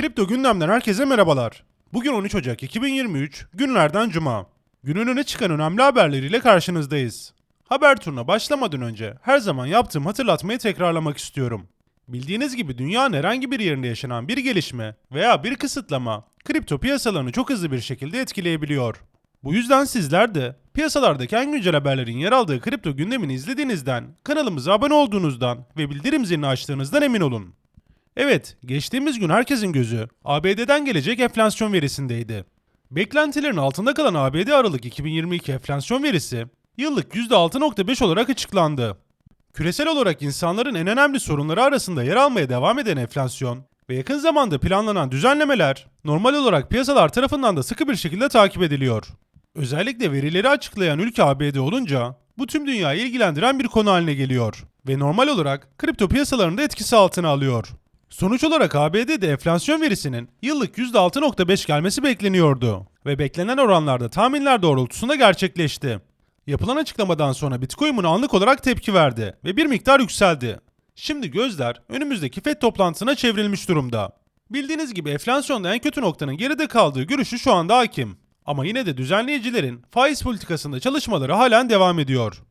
Kripto gündemden herkese merhabalar. Bugün 13 Ocak 2023, günlerden cuma. Günün öne çıkan önemli haberleriyle karşınızdayız. Haber turuna başlamadan önce her zaman yaptığım hatırlatmayı tekrarlamak istiyorum. Bildiğiniz gibi dünyanın herhangi bir yerinde yaşanan bir gelişme veya bir kısıtlama kripto piyasalarını çok hızlı bir şekilde etkileyebiliyor. Bu yüzden sizler de piyasalardaki en güncel haberlerin yer aldığı kripto gündemini izlediğinizden, kanalımıza abone olduğunuzdan ve bildirim zilini açtığınızdan emin olun. Evet, geçtiğimiz gün herkesin gözü ABD'den gelecek enflasyon verisindeydi. Beklentilerin altında kalan ABD Aralık 2022 enflasyon verisi yıllık %6.5 olarak açıklandı. Küresel olarak insanların en önemli sorunları arasında yer almaya devam eden enflasyon ve yakın zamanda planlanan düzenlemeler normal olarak piyasalar tarafından da sıkı bir şekilde takip ediliyor. Özellikle verileri açıklayan ülke ABD olunca bu tüm dünyayı ilgilendiren bir konu haline geliyor ve normal olarak kripto piyasalarında etkisi altına alıyor. Sonuç olarak ABD'de enflasyon verisinin yıllık %6.5 gelmesi bekleniyordu ve beklenen oranlarda tahminler doğrultusunda gerçekleşti. Yapılan açıklamadan sonra Bitcoin buna anlık olarak tepki verdi ve bir miktar yükseldi. Şimdi gözler önümüzdeki FED toplantısına çevrilmiş durumda. Bildiğiniz gibi enflasyonda en kötü noktanın geride kaldığı görüşü şu anda hakim. Ama yine de düzenleyicilerin faiz politikasında çalışmaları halen devam ediyor.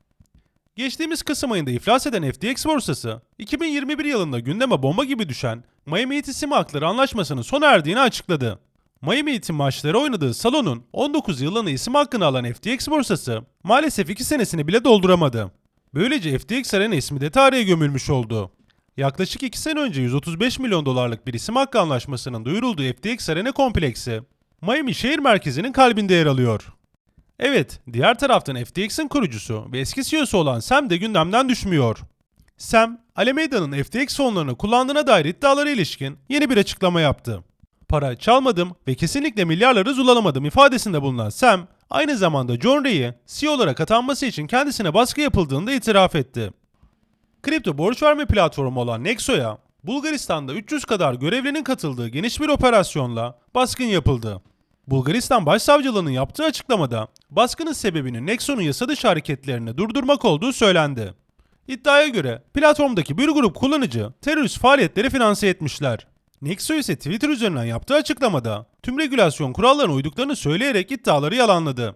Geçtiğimiz Kasım ayında iflas eden FTX borsası, 2021 yılında gündeme bomba gibi düşen Miami Heat isim hakları anlaşmasının sona erdiğini açıkladı. Miami Heat'in maçları oynadığı salonun 19 yılını isim hakkını alan FTX borsası maalesef 2 senesini bile dolduramadı. Böylece FTX Arena ismi de tarihe gömülmüş oldu. Yaklaşık 2 sene önce 135 milyon dolarlık bir isim hakkı anlaşmasının duyurulduğu FTX Arena kompleksi, Miami şehir merkezinin kalbinde yer alıyor. Evet, diğer taraftan FTX'in kurucusu ve eski CEO'su olan Sam de gündemden düşmüyor. Sam, Alameda'nın FTX fonlarını kullandığına dair iddialara ilişkin yeni bir açıklama yaptı. Para çalmadım ve kesinlikle milyarları zulalamadım ifadesinde bulunan Sam, aynı zamanda John Ray'i CEO olarak atanması için kendisine baskı yapıldığını da itiraf etti. Kripto borç verme platformu olan Nexo'ya Bulgaristan'da 300 kadar görevlinin katıldığı geniş bir operasyonla baskın yapıldı. Bulgaristan Başsavcılığı'nın yaptığı açıklamada baskının sebebinin Nexo'nun yasa dışı hareketlerini durdurmak olduğu söylendi. İddiaya göre platformdaki bir grup kullanıcı terörist faaliyetleri finanse etmişler. Nexo ise Twitter üzerinden yaptığı açıklamada tüm regülasyon kurallarına uyduklarını söyleyerek iddiaları yalanladı.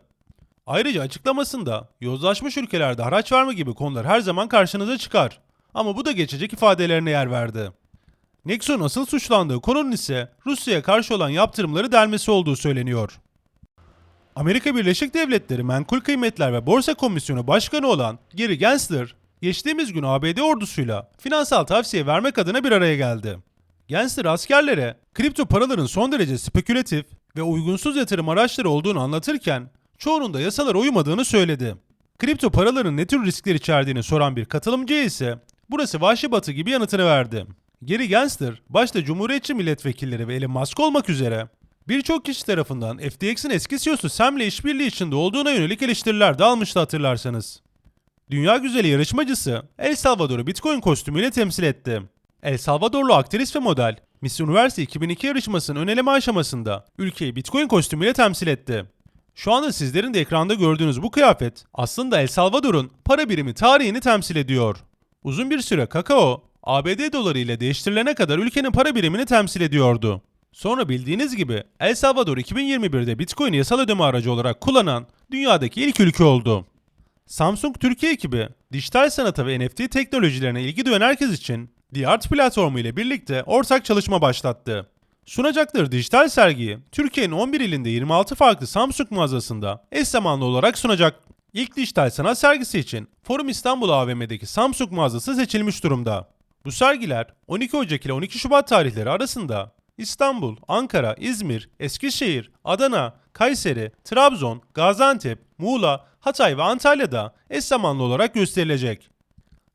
Ayrıca açıklamasında yozlaşmış ülkelerde haraç verme gibi konular her zaman karşınıza çıkar. Ama bu da geçecek ifadelerine yer verdi. Nexo'nun asıl suçlandığı konunun ise Rusya'ya karşı olan yaptırımları delmesi olduğu söyleniyor. Amerika Birleşik Devletleri Menkul Kıymetler ve Borsa Komisyonu Başkanı olan Gary Gensler, geçtiğimiz gün ABD ordusuyla finansal tavsiye vermek adına bir araya geldi. Gensler askerlere kripto paraların son derece spekülatif ve uygunsuz yatırım araçları olduğunu anlatırken çoğunun da yasalara uymadığını söyledi. Kripto paraların ne tür riskler içerdiğini soran bir katılımcıya ise burası vahşi batı gibi yanıtını verdi. Gary Gensler, başta Cumhuriyetçi milletvekilleri ve Elon Musk olmak üzere birçok kişi tarafından FTX'in eski CEO'su Sam'le işbirliği içinde olduğuna yönelik eleştiriler de almıştı hatırlarsanız. Dünya güzeli yarışmacısı El Salvador'u Bitcoin kostümüyle temsil etti. El Salvadorlu aktris ve model Miss Universe 2002 yarışmasının ön eleme aşamasında ülkeyi Bitcoin kostümüyle temsil etti. Şu anda sizlerin de ekranda gördüğünüz bu kıyafet aslında El Salvador'un para birimi tarihini temsil ediyor. Uzun bir süre kakao, ABD doları ile değiştirilene kadar ülkenin para birimini temsil ediyordu. Sonra bildiğiniz gibi El Salvador 2021'de Bitcoin yasal ödeme aracı olarak kullanan dünyadaki ilk ülke oldu. Samsung Türkiye ekibi dijital sanata ve NFT teknolojilerine ilgi duyan herkes için The Art platformu ile birlikte ortak çalışma başlattı. Sunacakları dijital sergiyi Türkiye'nin 11 ilinde 26 farklı Samsung mağazasında eş zamanlı olarak sunacak. İlk dijital sanat sergisi için Forum İstanbul AVM'deki Samsung mağazası seçilmiş durumda. Bu sergiler 12 Ocak ile 12 Şubat tarihleri arasında İstanbul, Ankara, İzmir, Eskişehir, Adana, Kayseri, Trabzon, Gaziantep, Muğla, Hatay ve Antalya'da eş zamanlı olarak gösterilecek.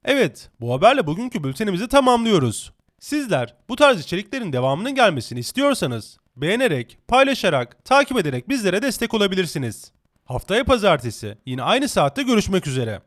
Evet, bu haberle bugünkü bültenimizi tamamlıyoruz. Sizler bu tarz içeriklerin devamının gelmesini istiyorsanız beğenerek, paylaşarak, takip ederek bizlere destek olabilirsiniz. Haftaya pazartesi yine aynı saatte görüşmek üzere.